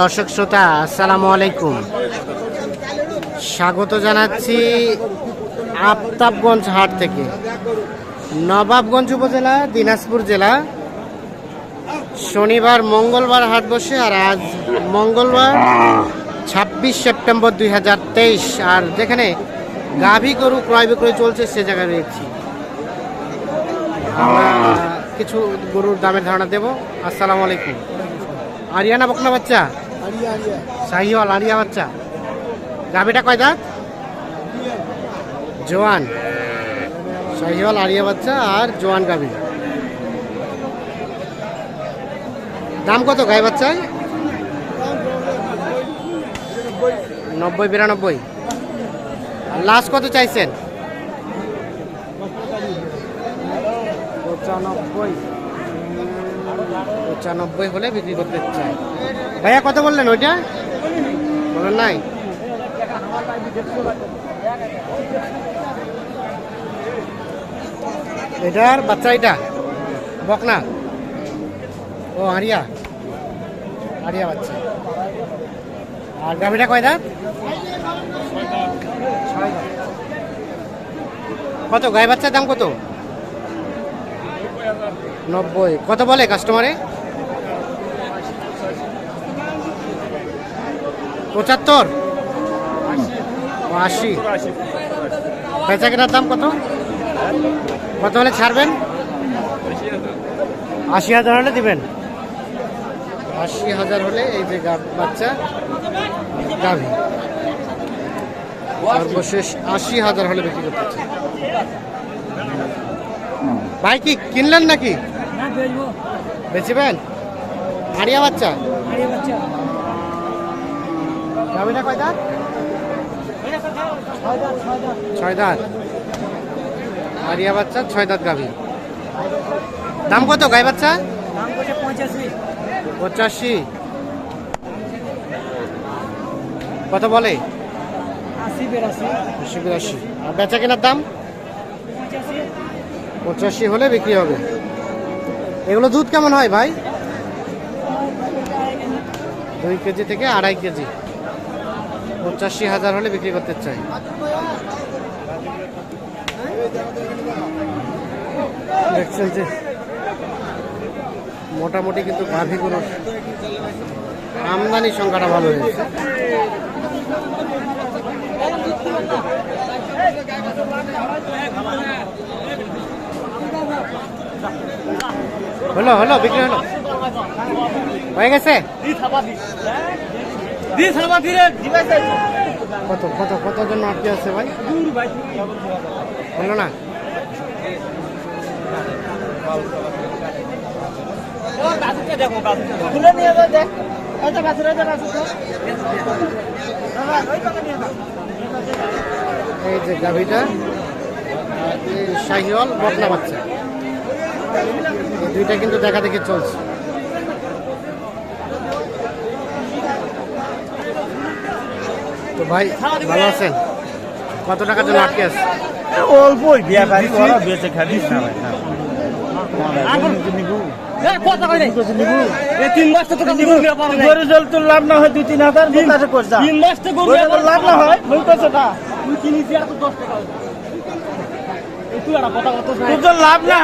দর্শক শ্রোতা, আসসালামু আলাইকুম। স্বাগত জানাচ্ছি আফতাবগঞ্জ হাট থেকে। নবাবগঞ্জ উপজেলা, দিনাজপুর জেলা। শনিবার, মঙ্গলবার হাট বসে আর আজ মঙ্গলবার, ছাব্বিশ সেপ্টেম্বর দুই হাজার তেইশ। আর যেখানে গাভী গরু ক্রয় বিক্রয় চলছে, সে জায়গায় রয়েছি। কিছু গরুর দামের ধারণা দেব। আসসালামু আলাইকুম। আরিয়ানা বকনা বাচ্চা। শাহিওয়াল আরিয়া বাচ্চা। গাভিটা কয় দাঁত? জোয়ান। শাহিওয়াল আরিয়া বাচ্চা আর জোয়ান গাভি দাম কত গাই বাচ্চায় নব্বই, বিরানব্বই। লাস্ট কত চাইছেন? পঁচানব্বই। পঁচানব্বই হলে বিক্রি করতে চাই ভাইয়া কত বললেন ওইটা? বলেন নাই? এটার বাচ্চা এটা? বকনা? ও হারিয়া হারিয়া বাচ্চা। আর গাভিটা কয় দাঁত? কত? গায়ে বাচ্চার দাম কত? নব্বই। কত বলে কাস্টমারে? পঁচাত্তর। আশি। বেচা কেনার দাম কত? কত হলে ছাড়বেন? আশি হাজার হলে দিবেন। আশি হাজার হলে এই যে বাচ্চা গাভী সর্বশেষ আশি হাজার হলে বিক্রি করতে। ভাই কি কিনলেন নাকি? বেচবেন? হারিয়া বাচ্চা। গাভীটা কয় দাঁত ছয় দাঁত হারিয়া বাচ্চা ছয় দাঁত গাভী। দাম কত গাই বাচ্চা? পঁচাশি। কত বলে? আশি আর বেচা কেনার দাম? পঁচাশি হলে বিক্রি হবে। এগুলো দুধ কেমন হয় ভাই? দুই কেজি থেকে আড়াই কেজি। পঁচাশি হাজার হলে বিক্রি করতে চাই। দেখছেন যে মোটামুটি কিন্তু গাভী গরুর আমদানি সংখ্যাটা ভালো হয়েছে। হলো হলো, বিক্রি হলো। হয়ে গেছে? কত কত কত জন আটকে আছে ভাই? হলো না। এই যে গাভিটা শাহিওয়াল বকনা বাচ্চা। দুইটা কিন্তু দেখা দেখি চলছে। তো ভাই ভালো আছেন? কত টাকার জন্য আটকে আছে অল্পই বিয়া বাড়ি ওরা বেঁচে খাবি। না ভাই না গরু জল তোর লাভ না হয় দুই তিন হাজার কাছে করছা গরু জল লাভ না হয় বলতেছে লাভ না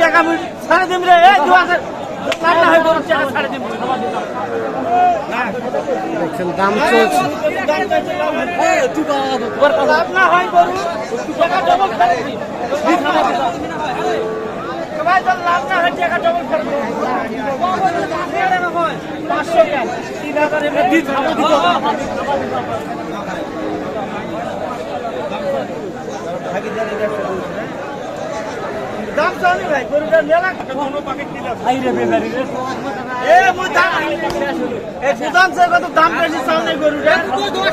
টাকা। ছাড়ে দিম রে দু হাজার লাভ না হয় গরুর টাকা লাভ না গরু টাকা। ডবল ছাড়ে দিম ছাড়ে পাঁচশো টাকা তিন হাজার এমনি দিন খাব দাম জানি ভাই গরুটা মেলা কোনো পাকেট দিলাম আই রে। বেমারি রে এ মু দাম এ গুদাম সে কত দাম বেশি চাল গরুটা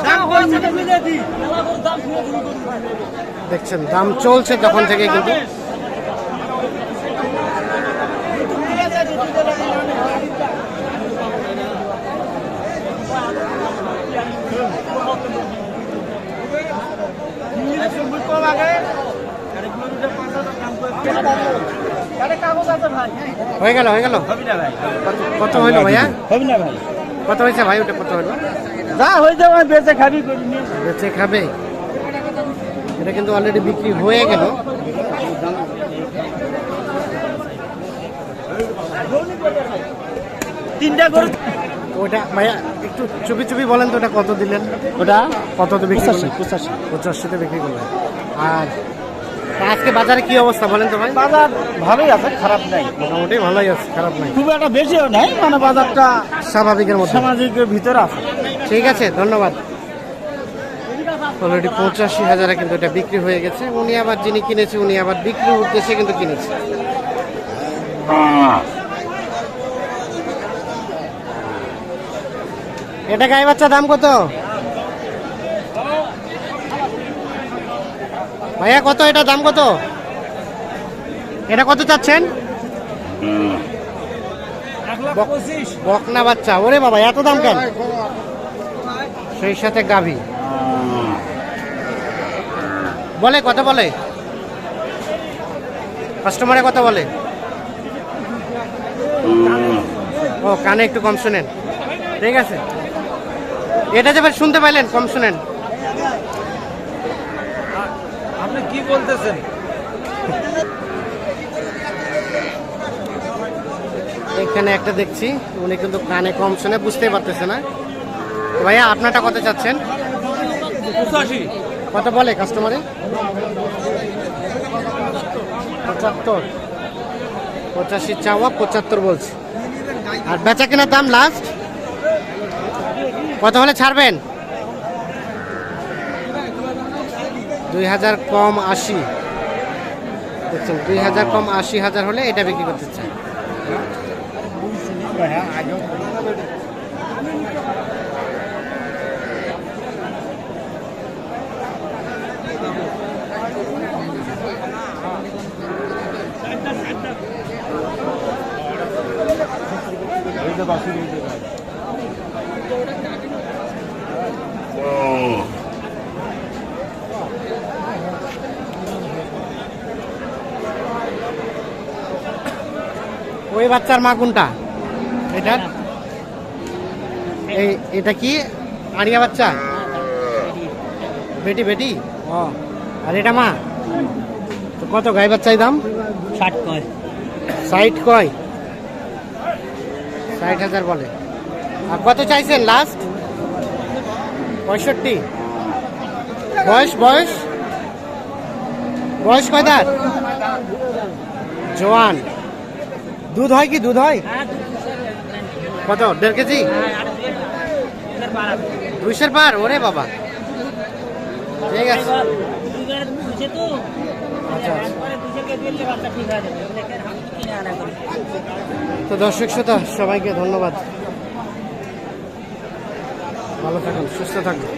দাম কইছে মিলে দি। দেখছেন দাম চলছে তখন থেকে কিন্তু কাগজ আছে ভাই হয়ে গেল হয়ে গেল? কত হইল ভাইয়া? হবে না ভাই। কত হয়েছে ভাই ওটা কত হলো যা হয়ে যাবে বেঁচে খাবি নিয়ে। খাবে? এটা কিন্তু অলরেডি বিক্রি হয়ে গেল। তিনটা গরু। ওটা ভাইয়া একটু চুপি চুপি বলেন তো ওটা কত দিলেন? ওটা কত বিক্রি পঁচাশি পঁচাশি। পঁচাশিতে বিক্রি করলেন। আর আজকে বাজারে কি অবস্থা বলেন তো ভাই? বাজার ভালোই আছে খারাপ নাই। মোটামুটি ভালোই আছে খারাপ নাই। খুব একটা বেশিও নাই মানে বাজারটা স্বাভাবিকের মধ্যে। সামাজিকের ভিতরে আছে। ঠিক আছে ধন্যবাদ। অলরেডি পঁচাশি হাজারে কিন্তু এটা বিক্রি হয়ে গেছে। উনি আবার যিনি কিনেছে উনি আবার বিক্রির উদ্দেশ্যে কিন্তু কিনেছে। এটা গাই বাচ্চা দাম কত? ভাইয়া, কত? এটা দাম কত? এটা কত চাচ্ছেন? বকনা বাচ্চা। ওরে বাবা, এত দাম কেন? সেই সাথে গাভী। বলে কত বলে। কাস্টমারে কত বলে। ও, কানে একটু কম শুনেন। ঠিক আছে। এটা যে শুনতে পাইলেন, কম শুনেন। আপনি কি বলতেছেন? এখানে একটা দেখছি উনি কিন্তু কানে কম শুনে বুঝতেই পারতেছে না। ভাইয়া আপনারটা কত চাচ্ছেন? কত বলে কাস্টমারে পঁচাত্তর। পঁচাশি চাওয়া পঁচাত্তর বলছে। আর বেচা কেনার দাম লাস্ট কত হলে ছাড়বেন? দুই হাজার কম আশি। দেখছেন, দুই হাজার কম আশি হাজার হলে এটা বিক্রি করতে চাই ওই বাচ্চার মা কোনটা? এটা? এই এটা কি? আড়িয়া বাচ্চা? বেটি বেটি? ও। আর এটা মা? তো কত গাই বাচ্চাই দাম? ষাট কয়। ষাট কয়। ষাট হাজার বলে। আর কত চাইছেন লাস্ট পঁয়ষট্টি। বয়স বয়স? বয়স কয় দাঁত জোয়ান। দুধ হয় কি? দুধ হয়? কত? দেড় কেজি? দুইশের পার ওরে বাবা। ঠিক আছে। আচ্ছা আচ্ছা। তো দর্শক শ্রোতা সবাইকে ধন্যবাদ। ভালো থাকুন সুস্থ থাকুন।